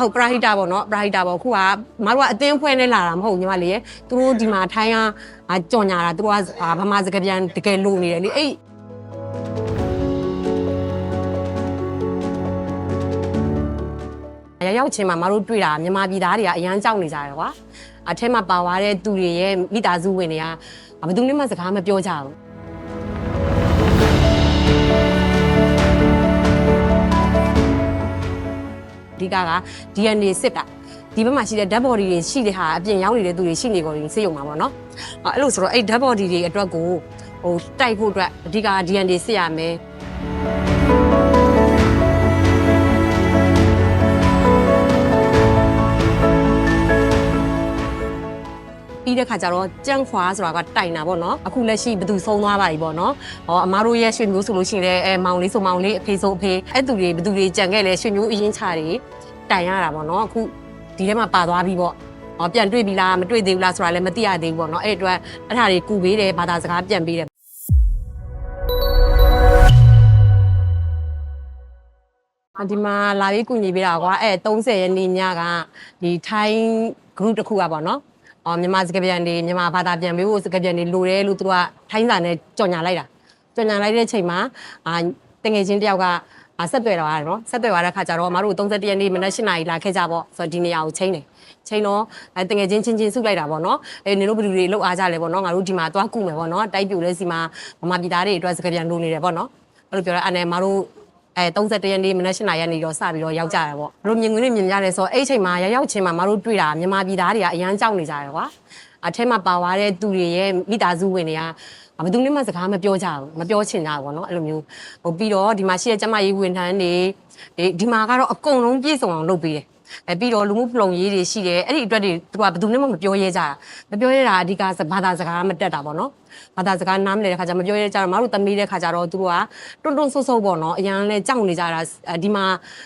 ဟုတ်ပရာဟိတပေါ့နော်ပရာဟိတပေါ့ခုကမတို့ကအတင်းဖွဲ့နဲ့လာတာမဟုတ်ညီမလေးရသူတို့ဒီမှာထိုင်းကအာကြော်ညာတာသူတို့ကအာဗမာစကားပြန်တကယ်လို့နေတယ်လေအဲ့ရရောက်ချင်းမှာမတို့တွေ့တာမြန်မာပြည်သားတွေကအရန်ကြောက်နေကြတယ်ကွာအထက်မှာပါသွားတဲ့သူတွေရဲ့မိသားစုဝင်တွေကဘယ်သူမှစကားမပြောကြဘူး အဓိကက DNA စစ်တာဒီဘက်မှာရှိတဲ့ dead body တွေရှိတဲ့ဟာအပြင်ရောက်နေတဲ့သူတွေရှိနေကုန်ရင်စေရုံမှာပေါ့နော်အဲ့လိုဆိုတော့အဲ့ dead body တွေအတွက်ကိုဟိုတိုက်ဖို့အတွက်အဓိက DNA စစ်ရမယ်ပြီးတဲ့ခါကျတော့ကြန့်ခွာဆိုတာကတိုင်တာပေါ့နော်အခုလက်ရှိဘသူဆုံးသွားပါပြီပေါ့နော်ဟောအမားတို့ရဲ့ရွှေမျိုးဆိုလို့ရှိရင်လည်းအဲမောင်လေးဆိုမောင်လေးအဖေဆိုအဖေအဲ့သူတွေဘသူတွေကြံခဲ့လဲရွှေမျိုးအရင်ချတွေ တိုင်ရတာပေါ့နော်အခုဒီထဲမှာပါသွားပြီပေါ့ဟောပြန်တွေ့ပြီလားမတွေ့သေးဘူးလားဆိုတာလည်းမသိရသေးဘူးပေါ့နော်အဲ့အတွက်အဲ့ဒါတွေကူပေးတယ်ဘာသာစကားပြန်ပေးတယ်အဒီမှာလာပြီးကုညီပေးတာကွာအဲ30ရက်နေ့ညကဒီထိုင်း group တစ်ခုကပေါ့နော်အော်မြန်မာစကားပြန်တွေမြန်မာဘာသာပြန်ပေးဖို့စကားပြန်တွေလိုတယ်လို့သူတို့ကထိုင်းစာနဲ့ကြော်ညာလိုက်တာကြော်ညာလိုက်တဲ့ချိန်မှာအာတငယ်ချင်းတယောက်က အာဆက်သွယ်တော့ရတယ်နော်ဆက်သွယ်ရတဲ့ခါကျတော့အမတို့31ရက်နေ့မနက်8နာရီလာခဲ့ကြပေါ့ဆိုတော့ဒီနေရာကိုချိန်တယ်ချိန်တော့အဲတငယ်ချင်းချင်းချင်းစုလိုက်တာပေါ့နော်အဲနင်တို့ဘယ်လူတွေလောက်အားကြလဲပေါ့နော်ငါတို့ဒီမှာသွားကုမယ်ပေါ့နော်တိုက်ပြိုလဲစီမှာမမပြည်သားတွေအတွက်စကားပြန်လိုနေတယ်ပေါ့နော်အဲ့လိုပြောတော့အနေမတို့အဲ31ရက်နေ့မနက်8နာရီကနေတော့စပြီးတော့ရောက်ကြတယ်ပေါ့ဘလို့မြင်ကွင်းနဲ့မြင်ရတယ်ဆိုတော့အဲ့ချိန်မှာရရောက်ချင်းမှာမတို့တွေ့တာမြန်မာပြည်သားတွေကအရန်ကြောက်နေကြတယ်ကွာ အထက်မှာပါသွားတဲ့သူတွေရဲ့မိသားစုဝင်တွေကဘယ်သူမှစကားမပြောကြဘူးမပြောချင်ကြဘူးပေါ့နော်အဲ့လိုမျိုးဟိုပြီးတော့ဒီမှာရှိတဲ့ကျမကြီးဝန်ထမ်းတွေဒီဒီမှာကတော့အကုန်လုံးပြည့်စုံအောင်လုပ်ပေးတယ်အဲပြီးတော့လူမှုဖလုံရေးတွေရှိတယ်အဲ့ဒီအတွက်တွေသူကဘယ်သူမှမပြောရဲကြတာမပြောရဲတာအဓိကဘာသာစကားမတက်တာပေါ့နော်ဘာသာစကားနားမလည်တဲ့ခါကျမပြောရဲကြတော့မတို့သမီးတဲ့ခါကျတော့သူတို့ကတွန်းတွန်းဆုပ်ဆုပ်ပေါ့နော်အရန်လဲကြောက်နေကြတာဒီမှာ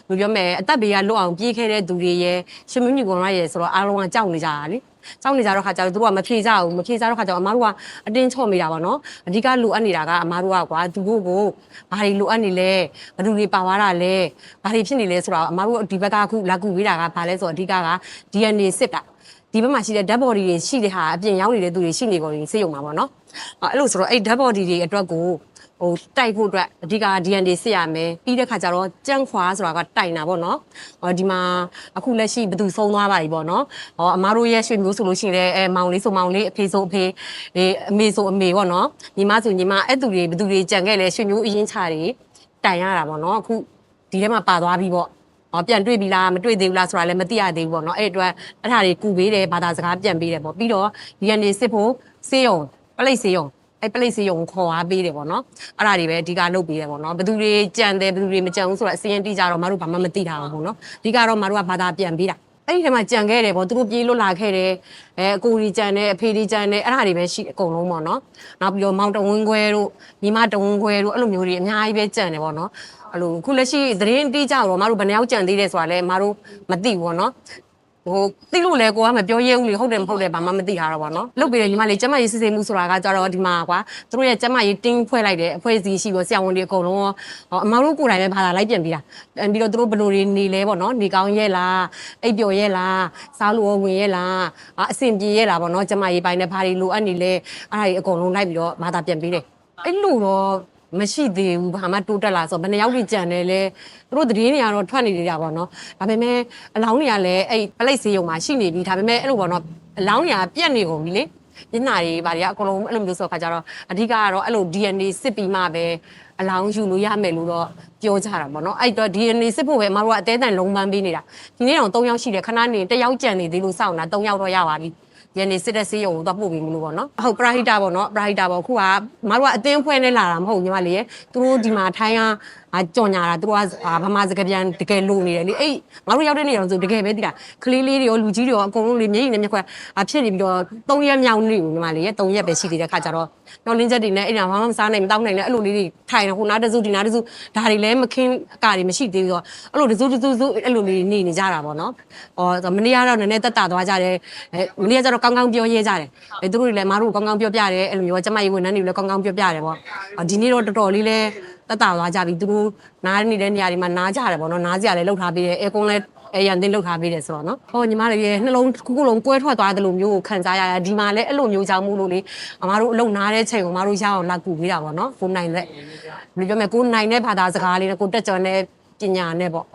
ဘယ်ပြောမလဲအသက်ဘေးကလွတ်အောင်ပြေးခဲ့တဲ့သူတွေရဲ့ရှင်မမြင့်ကောင်ရရဲ့ဆိုတော့အားလုံးကကြောက်နေကြတာလေ ကြောက်နေကြတော့ခါကျတော့သူတို့ကမဖြေကြဘူးမဖြေကြတော့ခါကျတော့အမားတို့ကအတင်းချော့မိတာပေါ့နော်အဓိကလိုအပ်နေတာကအမားတို့ကကွာသူတို့ကိုဘာတွေလိုအပ်နေလဲဘယ်သူတွေပါသွားတာလဲဘာတွေဖြစ်နေလဲဆိုတော့အမားတို့ဒီဘက်ကအခုလာကူပေးတာကဘာလဲဆိုတော့အဓိကက DNA စစ်တာဒီဘက်မှာရှိတဲ့ dead body တွေရှိတဲ့ဟာအပြင်ရောက်နေတဲ့သူတွေရှိနေကုန်ရင်စေရုံမှာပေါ့နော်အဲ့လိုဆိုတော့အဲ့ dead body တွေအတွက်ကို ဟိုတိုက်ဖို့အတွက်အဓိက DNA စစ်ရမယ်ပြီးတဲ့ခါကျတော့ကြန့်ခွာဆိုတာကတိုင်တာပေါ့နော်ဟောဒီမှာအခုလက်ရှိဘသူဆုံးသွားပါပြီပေါ့နော်ဟောအမားတို့ရဲ့ရွှေမျိုးဆိုလို့ရှိရင်လည်းအဲမောင်လေးဆိုမောင်လေးအဖေဆိုအဖေအေးအမေဆိုအမေပေါ့နော်ညီမဆိုညီမအဲ့သူတွေဘသူတွေကြံခဲ့လဲရွှေမျိုးအရင်ချတွေတိုင်ရတာပေါ့နော်အခုဒီထဲမှာပါသွားပြီပေါ့ဟောပြန်တွေ့ပြီလားမတွေ့သေးဘူးလားဆိုတာလည်းမသိရသေးဘူးပေါ့နော်အဲ့အတွက်အဲ့ဒါတွေကူပေးတယ်ဘာသာစကားပြန်ပေးတယ်ပေါ့ပြီးတော့ DNA စစ်ဖို့စေးရုံပလိတ်စေးရုံ အဲ့ပလိတ်စေးရုံခေါ်အားပေးတယ်ပေါ့နော်အဲ့ဒါတွေပဲအဓိကလုပ်ပေးတယ်ပေါ့နော်ဘယ်သူတွေကြံတယ်ဘယ်သူတွေမကြံဘူးဆိုတော့အစရင်တိကြတော့မတို့ဘာမှမသိတာဘူးပေါ့နော်အဓိကတော့မတို့ကဘာသာပြန်ပေးတာအဲ့ဒီထဲမှာကြံခဲ့တယ်ပေါ့သူတို့ပြေးလွတ်လာခဲ့တယ်အဲအကိုကြီးကြံတယ်အဖေကြီးကြံတယ်အဲ့ဒါတွေပဲရှိအကုန်လုံးပေါ့နော်နောက်ပြီးတော့မောင်တဝင်းခွဲတို့ညီမတဝင်းခွဲတို့အဲ့လိုမျိုးတွေအများကြီးပဲကြံတယ်ပေါ့နော်အဲ့လိုခုလက်ရှိသတင်းတိကြတော့မတို့ဘယ်နှယောက်ကြံသေးတယ်ဆိုတာလဲမတို့မသိဘူးပေါ့နော် ဟိုသိလို့လဲကိုကမပြောရဲဘူးလေဟုတ်တယ်မဟုတ်တယ်ဘာမှမသိတာတော့ဗောနော်လုတ်ပြီးတယ်ညီမလေးကျမကြီးစစ်စစ်မှုဆိုတာကကြတော့ဒီမှာကွာသူတို့ရဲ့ကျမကြီးတင်းဖွဲ့လိုက်တယ်အဖွဲ့အစည်းရှိလို့ဆရာဝန်တွေအကုန်လုံးရောဟောအမောင်တို့ကိုယ်တိုင်ပဲဘာသာလိုက်ပြန်ပြီးတာအဲပြီးတော့သူတို့ဘယ်လိုတွေနေလဲဗောနော်နေကောင်းရဲ့လားအိပ်ပျော်ရဲ့လားစားလို့ရောဝင်ရဲ့လားအာအဆင်ပြေရဲ့လားဗောနော်ကျမကြီးပိုင်းနဲ့ဘာတွေလိုအပ်နေလဲအဲ့ဒါကြီးအကုန်လုံးလိုက်ပြီးတော့ဘာသာပြန်ပြီးတယ်အဲ့လိုတော့ မရှိသေးဘူးဘာမှတိုးတက်လာဆိုဘယ်နှယောက်ကြီးကြံတယ်လဲသူတို့သတင်းတွေကတော့ထွက်နေကြတာပေါ့နော်ဒါပေမဲ့အလောင်းတွေကလည်းအဲ့ပလိတ်စေးရုံမှာရှိနေပြီဒါပေမဲ့အဲ့လိုပေါ့နော်အလောင်းတွေကပြက်နေကုန်ပြီလေမျက်နှာတွေဘာတွေကအကုန်လုံးအဲ့လိုမျိုးဆိုခါကြတော့အဓိကကတော့အဲ့လို DNA စစ်ပြီးမှပဲအလောင်းယူလို့ရမယ်လို့တော့ပြောကြတာပေါ့နော်အဲ့တော့ DNA စစ်ဖို့ပဲအမတို့ကအသေးတန်လုံးပန်းပေးနေတာဒီနေ့တော့3ယောက်ရှိတယ်ခဏနေတစ်ယောက်ကြံနေသေးလို့စောင့်တာ3ယောက်တော့ရပါပြီ ရန်နေစစ်တဲ့ဆေးရုံကိုတော့ပို့ပြီးမလို့ပေါ့နော်ဟုတ်ပရာဟိတာပေါ့နော်ပရာဟိတာပေါ့ခုကမတို့ကအတင်းဖွဲ့နဲ့လာတာမဟုတ်ညီမလေးရသူတို့ဒီမှာထိုင်းကအာကြော်ညာတာသူတို့ကအာဗမာစကားပြန်တကယ်လို့နေတယ်လေအဲ့ငါတို့ရောက်တဲ့နေရာဆိုတကယ်ပဲတိတာကလေးလေးတွေရောလူကြီးတွေရောအကုန်လုံးလေမျက်ရည်နဲ့မျက်ခွက်အဖြစ်နေပြီးတော့၃ရက်မြောက်နေပြီညီမလေးရ၃ရက်ပဲရှိသေးတဲ့ခါကျတော့တော့လင်းချက်တွေနဲ့အဲ့ဒါဘာမှမစားနိုင်မတောင်းနိုင်နဲ့အဲ့လိုလေးတွေထိုင်နေဟိုနားတစုဒီနားတစုဒါတွေလည်းမခင်းအကာတွေမရှိသေးဘူးဆိုတော့အဲ့လိုတစုတစုစုအဲ့လိုလေးနေနေကြတာပေါ့နော်အော်မနေ့ကတော့နည်းနည်းတက်တာသွားကြတယ်အဲမနေ့ကကျတော့ကောင်းကောင်းပြောရဲကြတယ်အဲသူတို့တွေလည်းမတို့ကောင်းကောင်းပြောပြတယ်အဲ့လိုမျိုးကျမကြီးဝန်ထမ်းတွေလည်းကောင်းကောင်းပြောပြတယ်ပေါ့အော်ဒီနေ့တော့တော်တော်လေးလဲတက်တာသွားကြပြီသူတို့နားနေတဲ့နေရာတွေမှာနားကြတယ်ပေါ့နော်နားကြလည်းလှုပ်ထားပေးတယ်အဲကွန်လည်း အဲရန်တင်လောက်ထားပေးတယ်ဆိုတော့နော်ဟောညီမတို့ရဲ့နှလုံးခုခုလုံးကွဲထွက်သွားတယ်လို့မျိုးကိုခံစားရတာဒီမှာလည်းအဲ့လိုမျိုးကြောင့်မို့လို့လေအမားတို့အလုံနားတဲ့ချိန်ကိုအမားတို့ရအောင်လက်ကူပေးတာပေါ့နော်ကိုနိုင်တဲ့ဘယ်လိုပြောမလဲကိုနိုင်တဲ့ဘာသာစကားလေးနဲ့ကိုတက်ကြွတဲ့ပညာနဲ့ပေါ့